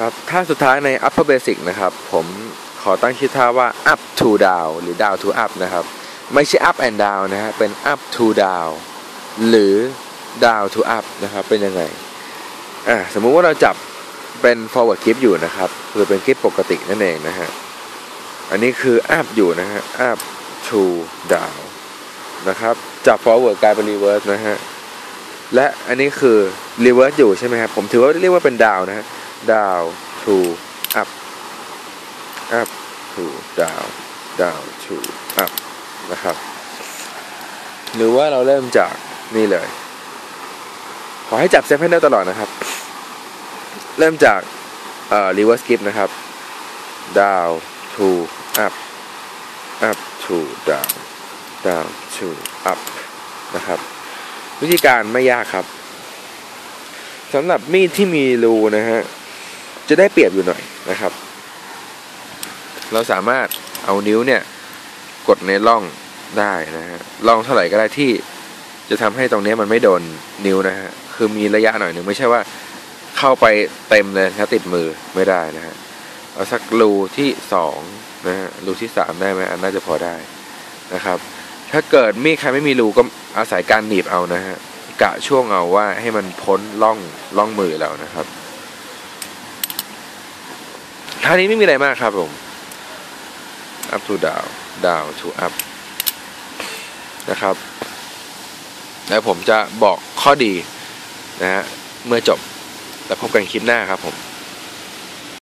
ครับท่าสุดท้ายใน upper basic นะครับ ผมขอตั้งชื่อท่าว่า up to down หรือ down to up นะครับ ไม่ใช่ up and down นะฮะเป็น up to down หรือ down to up นะครับ เป็นยังไงอ่าสมมุติว่าเราจับเป็น forward grip อยู่นะครับคือเป็น grip ปกตินั่นเองนะฮะอันนี้คือ up อยู่นะฮะ up to down นะครับจับ forward กลายเป็น reverse นะฮะและอันนี้คือ reverse อยู่ใช่ไหมครับผมถือว่าเรียกว่าเป็น down นะฮะ down to up up to down down to up นะครับ หรือว่าเราเริ่มจากนี่เลย ขอให้จับเซฟให้ได้ตลอดนะครับ เริ่มจากเอ่อ reverse grip นะครับ down to up up to down down to up นะครับ วิธีการไม่ยากครับสำหรับมีดที่มีรูนะฮะ จะได้เปรียบอยู่หน่อยนะครับ เราสามารถเอานิ้วเนี่ยกดในร่องได้นะฮะร่องเท่าไหร่ก็ได้ที่จะทำให้ตรงนี้มันไม่โดนนิ้วนะฮะคือมีระยะหน่อยหนึ่งไม่ใช่ว่าเข้าไปเต็มเลยนะติดมือไม่ได้นะฮะเอาสักรูที่สองนะฮะรูที่สามได้ไหมอันน่าจะพอได้นะครับ ถ้าเกิดมีใครไม่มีรูก็อาศัยการหนีบเอานะฮะกะช่วงเอาว่าให้มันพ้นร่องร่องมือเรานะครับ ท่านี้ไม่มีอะไรมากครับผม up to down down to up นะครับแล้วผมจะบอกข้อดีนะฮะเมื่อจบแล้วพบกันคลิปหน้าครับผม